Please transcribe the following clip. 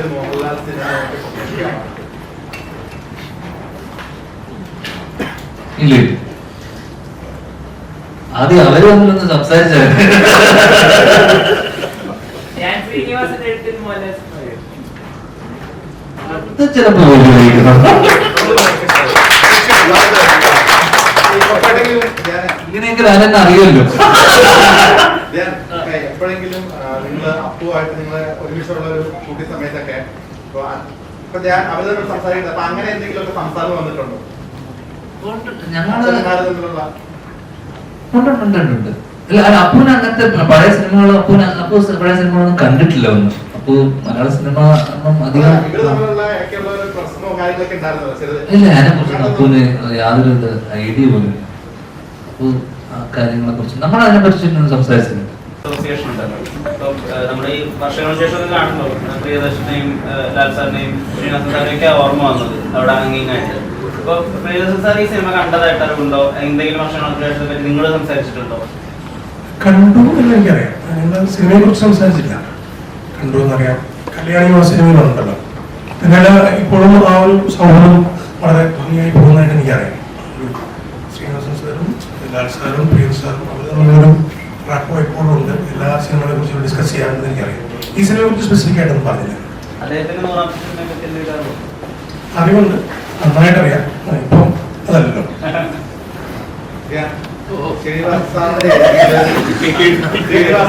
ഒരു മോഹൻലാൽ സിനിമ? ഇല്ലേ ആദ്യം അവർ തമ്മിലൊന്ന് വരും. അത് ചിലപ്പോ ഞാൻ അറിയുമല്ലോ ഞാൻ എപ്പോഴെങ്കിലും നിങ്ങൾ അപ്പുവായിട്ട് നിങ്ങൾ ഒരുമിച്ചുള്ള ഒരു കൂട്ടി സമയത്തൊക്കെ ഇപ്പൊ ഞാൻ അവർ തമ്മിൽ സംസാരിക്കുന്നത് അപ്പൊ അങ്ങനെ എന്തെങ്കിലുമൊക്കെ സംസാരം വന്നിട്ടുണ്ടോ? അപ്പുവിന്. അല്ല അപ്പൂന് അങ്ങനത്തെ പഴയ സിനിമകൾ അപ്പൂന് അപ്പു പഴയ സിനിമകളൊന്നും കണ്ടിട്ടില്ല ഒന്നും. അപ്പു മലയാള സിനിമ അധികം ഇല്ല അതിനെ കുറിച്ച് അപ്പൂന് യാതൊരു ഐഡിയ പോലും. അപ്പു ആ കാര്യങ്ങളെ കുറിച്ച് നമ്മൾ അതിനെ കുറിച്ച് സംസാരിച്ചിട്ടുണ്ട് അസോസിയേഷൻ ഉണ്ടല്ലോ. അപ്പം നമ്മുടെ ഈ വർഷങ്ങൾക്ക് ശേഷം കാണുമ്പോൾ പ്രിയദർശനെയും ലാൽ സാറിനെയും ശ്രീനിവാസൻ സാറിനെയൊക്കെ ഓർമ്മ വന്നത് അവിടെ അംഗീകായിട്ട് ഇപ്പൊ പ്രിയദർശൻ സാർ ഈ സിനിമ കണ്ടതായിട്ട് അറിവുണ്ടോ എന്തെങ്കിലും വർഷങ്ങൾക്ക് ശേഷം പറ്റി നിങ്ങൾ സംസാരിച്ചിട്ടുണ്ടോ? കണ്ടു എന്ന് എനിക്കറിയാം ഞങ്ങൾ സിനിമയെ കുറിച്ച് സംസാരിച്ചില്ല കണ്ടു എന്നറിയാം. കല്യാണി ആ സിനിമയിലുണ്ടല്ലോ പിന്നീട് ഇപ്പോഴും ആ ഒരു സൗഹൃദം വളരെ ഭംഗിയായി പോകുന്നതായിട്ട് എനിക്കറിയാം. ശ്രീനിവാസൻ സാറും ലാൽ സാറും പ്രിയ സാറും അവർ തമ്മിലൊരു റാപ്പോ എപ്പോഴും ഉണ്ട് എല്ലാ സിനിമകളെ കുറിച്ച് ഡിസ്കസ് ചെയ്യാമെന്ന് എനിക്കറിയാം. ഈ സിനിമയെ കുറിച്ച് സ്പെസിഫിക് ആയിട്ടൊന്നും പറഞ്ഞില്ല? അറിവുണ്ട്. നന്നായിട്ട് അറിയാം ഇപ്പം അതല്ലല്ലോ. ഞാൻ ശ്രീനിവാസ് സാറിന്റെ ശ്രീനിവാസ്